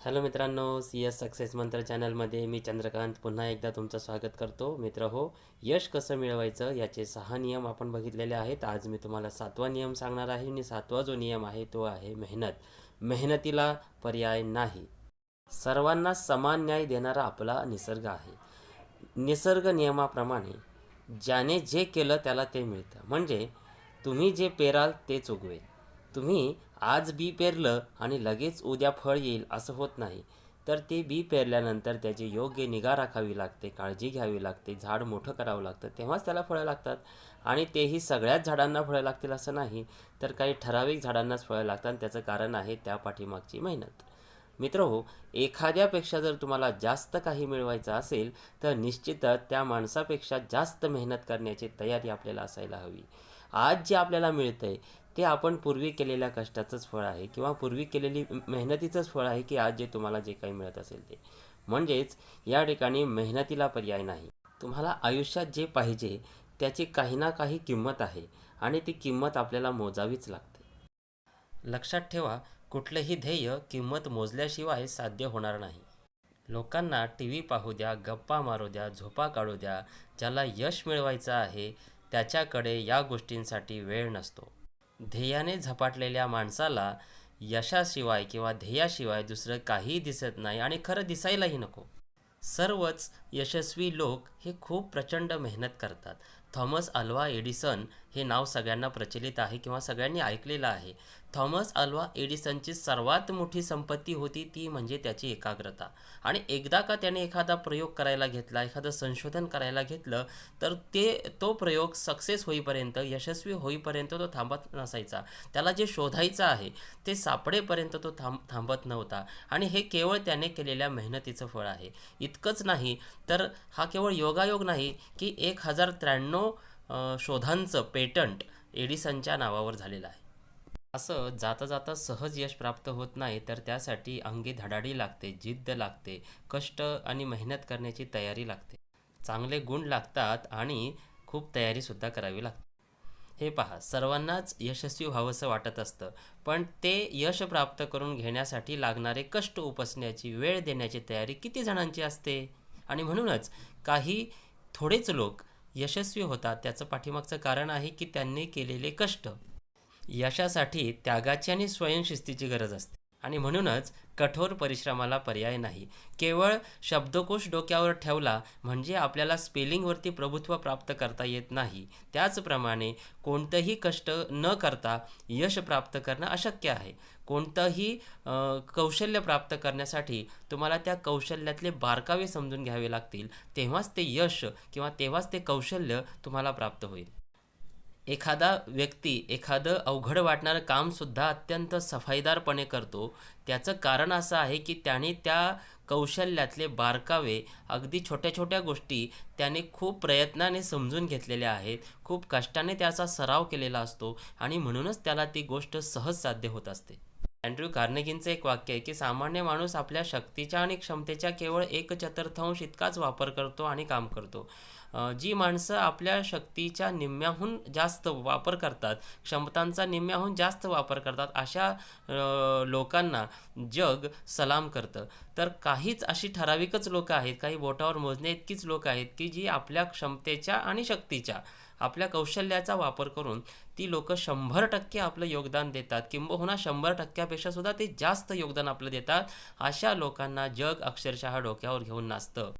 Hello मित्रांनो C S success मंत्र चॅनलमध्ये मी चंद्रकांत पुन्हा एकदा तुमचं स्वागत करतो. मित्र हो यश कसं मिळवायचं याचे सहा नियम आपण बघितलेले आहेत. आज मी तुम्हाला सातवा नियम सांगणार आहे आणि सातवा जो नियम आहे तो आहे मेहनत. मेहनतीला पर्याय नाही. सर्वांना समान न्याय देणारा आपला निसर्ग आहे. निसर्ग नियमाप्रमाणे ज्याने जे केलं त्याला ते मिळतं. म्हणजे तुम्ही जे पेराल तेच उगवेल. तुम्ही आज बी पेरलं आणि लगेच उद्या फळ येईल असं होत नाही. तर ते बी पेरल्यानंतर त्याची योग्य निगा राखावी लागते काळजी घ्यावी लागते झाड मोठं करावं लागतं तेव्हाच त्याला फळं लागतात. आणि तेही सगळ्याच झाडांना फळं लागतील असं नाही तर काही ठराविक झाडांनाच फळं लागतात त्याचं कारण आहे त्या पाठीमागची मेहनत. मित्र हो एखाद्यापेक्षा जर तुम्हाला जास्त काही मिळवायचं असेल तर निश्चितच त्या माणसापेक्षा जास्त मेहनत करण्याची तयारी आपल्याला असायला हवी. आज जे आपल्याला मिळतंय ते आपण पूर्वी केलेल्या कष्टाचंच फळ आहे किंवा पूर्वी केलेली मेहनतीचंच फळ आहे की आज जे तुम्हाला जे काही मिळत असेल ते. म्हणजेच या ठिकाणी मेहनतीला पर्याय नाही. तुम्हाला आयुष्यात जे पाहिजे त्याची काही ना काही किंमत आहे आणि ती किंमत आपल्याला मोजावीच लागते. लक्षात ठेवा कुठलंही ध्येय किंमत मोजल्याशिवाय साध्य होणार नाही. लोकांना टी व्ही पाहू द्या गप्पा मारू द्या झोपा काढू द्या ज्याला यश मिळवायचं आहे त्याच्याकडे या गोष्टींसाठी वेळ नसतो. ध्येयाने झपाटलेल्या माणसाला यशाशिवाय किंवा ध्येयाशिवाय दुसरं काहीही दिसत नाही आणि खरं दिसायलाही नको. सर्वच यशस्वी लोक हे खूप प्रचंड मेहनत करतात. थॉमस अल्वा एडिसन हे नाव सगळ्यांना प्रचलित आहे किंवा सगळ्यांनी ऐकलेलं आहे. थॉमस अल्वा एडिसनची सर्वात मोठी संपत्ती होती ती म्हणजे त्याची एकाग्रता. आणि एकदा का त्याने एखादा प्रयोग करायला घेतला एखादं संशोधन करायला घेतलं तर ते तो प्रयोग सक्सेस होईपर्यंत यशस्वी होईपर्यंत तो थांबत नसायचा. त्याला जे शोधायचं आहे ते सापडेपर्यंत तो थांब थांबत नव्हता. आणि हे केवळ त्याने केलेल्या मेहनतीचं फळ आहे. इतकंच नाही तर हा केवळ योगायोग नाही की एक हजार त्र्याण्णव शोधांचं पेटंट एडिसनच्या नावावर झालेलं आहे. असं जाता जाता सहज यश प्राप्त होत नाही तर त्यासाठी अंगी धडाडी लागते जिद्द लागते कष्ट आणि मेहनत करण्याची तयारी लागते. चांगले गुण लागतात आणि खूप तयारीसुद्धा करावी लागते. हे पहा सर्वांनाच यशस्वी व्हावंसं वाटत असतं पण ते यश प्राप्त करून घेण्यासाठी लागणारे कष्ट उपसण्याची वेळ देण्याची तयारी किती जणांची असते? आणि म्हणूनच काही थोडेच लोक यशस्वी होतात. त्याचं पाठीमागचं कारण आहे की त्यांनी केलेले कष्ट. यशासाठी त्यागाची आणि स्वयंशिस्तीची गरज असते. आणि म्हणूनच कठोर परिश्रमाला पर्याय नाही. केवळ शब्दकोश डोक्यावर ठेवला म्हणजे आपल्याला स्पेलिंगवरती प्रभुत्व प्राप्त करता येत नाही. त्याचप्रमाणे कोणतंही कष्ट न करता यश प्राप्त करणं अशक्य आहे. कोणतंही कौशल्य प्राप्त करण्यासाठी तुम्हाला त्या कौशल्यातले बारकावे समजून घ्यावे लागतील. तेव्हाच ते यश किंवा तेव्हाच ते कौशल्य तुम्हाला प्राप्त होईल. एखादा व्यक्ती एखादं अवघड वाटणारं कामसुद्धा अत्यंत सफाईदारपणे करतो. त्याचं कारण असं आहे की त्याने त्या कौशल्यातले बारकावे अगदी छोट्या छोट्या गोष्टी त्याने खूप प्रयत्नाने समजून घेतलेल्या आहेत. खूप कष्टाने त्याचा सराव केलेला असतो आणि म्हणूनच त्याला ती गोष्ट सहज साध्य होत असते. अँड्र्यू कार्नेगींचं एक वाक्य आहे की सामान्य माणूस आपल्या शक्तीच्या आणि क्षमतेच्या केवळ एक चतुर्थांश इतकाच वापर करतो आणि काम करतो. जी माणसं आपल्या शक्तीच्या निम्म्याहून जास्त वापर करतात क्षमतांचा निम्म्याहून जास्त वापर करतात अशा लोकांना जग सलाम करतं. तर काहीच अशी ठराविकच लोकं आहेत काही बोटावर मोजण्या इतकीच लोक आहेत की जी आपल्या क्षमतेच्या आणि शक्तीच्या आपल्या कौशल्याचा वापर करून ती लोक शंभर टक्के आपलं योगदान देतात. किंबहुना शंभर टक्क्यापेक्षा सुद्धा ते जास्त योगदान आपलं देतात अशा लोकांना जग अक्षरशः डोक्यावर घेऊन नाचतं.